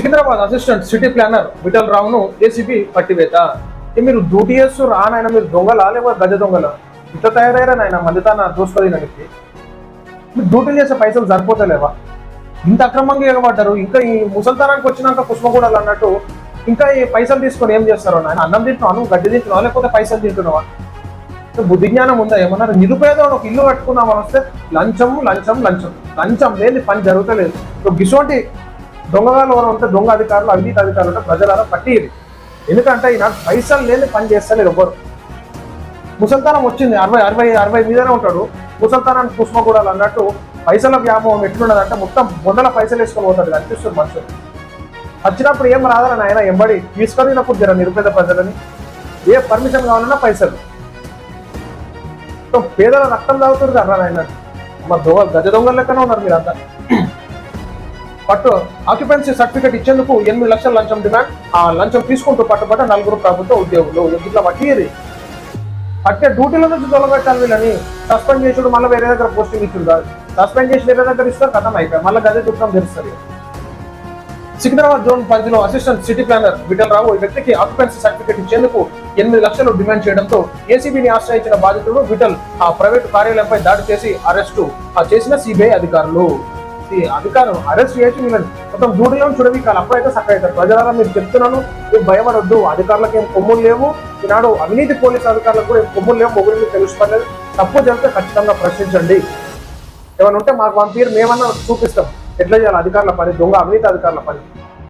Secunderabad assistant city planner Vithal రావును ACB పట్టివేత. మీరు duty చేస్తూ రా నాయన మీరు దొంగలా లేకపోతే గజ దొంగల? ఇట్లా తయారయ్యారా నాయన? మళ్ళీ దోసుకోది నడిపి. మీరు డ్యూటీ చేసే పైసలు సరిపోతలేవా? ఇంత అక్రమంగా ఎగబడ్డారు. ఇంకా ఈ ముసల్తానానికి వచ్చినాక పుష్పగూడలు అన్నట్టు ఇంకా ఈ పైసలు తీసుకొని ఏం చేస్తారు నాయన? అన్నం తింటున్నావు? గడ్డి తింటున్నావా? లేకపోతే పైసలు తింటున్నావా? సో బుద్ధి జ్ఞానం ఉందా? ఏమన్నారు? నిరుపేదం ఒక ఇల్లు కట్టుకుందామని వస్తే లంచం లంచం లంచం లంచం లేని పని జరుగుతలేదు. సో దొంగగాలు ఎవరు ఉంటే దొంగ అధికారులు అవినీతి అధికారులు ఉంటే ప్రజలారా పట్టిది. ఎందుకంటే ఈనాడు పైసలు లేని పని చేస్తలేరు ఎవ్వరు. ముసల్తానం వచ్చింది అరవై అరవై అరవై మీదనే ఉంటాడు. ముసల్తానాన్ని పుష్పగూడాలు అన్నట్టు పైసల వ్యామోహం ఎట్లున్నదంటే మొత్తం బొండల పైసలు వేసుకొని పోతాడు అనిపిస్తుంది మనుషులు. వచ్చినప్పుడు ఏం రాదని ఆయన ఎంబడి తీసుకొనినప్పుడు జర నిరుపేద ప్రజలని. ఏ పర్మిషన్ కావాలన్నా పైసలు. పేదల రక్తం తాగుతుంది కదా ఆయన మా దొంగ గజ దొంగల లెక్కనే ఉన్నారు మీరంతా. పట్టు ఆక్యుపెన్సీ సర్టిఫికేట్ ఇచ్చేందుకు ఎనిమిది లక్షల లంచం డిమాండ్ ఆ లంచం తీసుకుంటూ పట్టుబడ్డ నలుగురు ప్రభుత్వ ఉద్యోగులు. ఇట్లా పట్టిది పట్టే డ్యూటీల నుంచి తొలగట్టాలి వీళ్ళని. సస్పెండ్ చేసుడు మళ్ళీ వేరే దగ్గర పోస్టింగ్ ఇచ్చుడు సస్పెండ్ చేసి వేరే దగ్గర ఇస్తారు కథం అయిపోయి మళ్ళీ గదే దుఃఖం తెలుస్తుంది సికింద్రాబాద్ జోన్ పరిధిలో assistant city planner Vithal Rao ఈ వ్యక్తికి ఆక్యుపెన్సీ సర్టిఫికేట్ ఇచ్చేందుకు ఎనిమిది లక్షలు డిమాండ్ చేయడంతో ఏసీబీని ఆశ్రయించిన బాధితుడు విఠల్ ఆ ప్రైవేటు కార్యాలయంపై దాడి చేసి అరెస్టు ఆ చేసిన సిబిఐ అధికారులు. అధికారం అరెస్ట్ చేసి వీళ్ళని మొత్తం డ్యూటీలో చూడవికాలి. అప్పుడైతే సక్క అవుతారు ప్రజలారా మీరు చెప్తున్నాను మీరు భయపడొద్దు. అధికారులకు ఏం కొమ్ములు లేవు. ఈనాడు అవినీతి పోలీసు అధికారులకు కూడా ఏం కొమ్ములు లేవు. మొగుడు తెలుసుకోలేదు. తప్పు జరిగితే ఖచ్చితంగా ప్రశ్నించండి. ఏమైనా ఉంటే మాకు పంపిరు మేమన్నా చూపిస్తాం. ఎట్లా చేయాలి? అధికారుల పని దొంగ అవినీతి అధికారుల పని.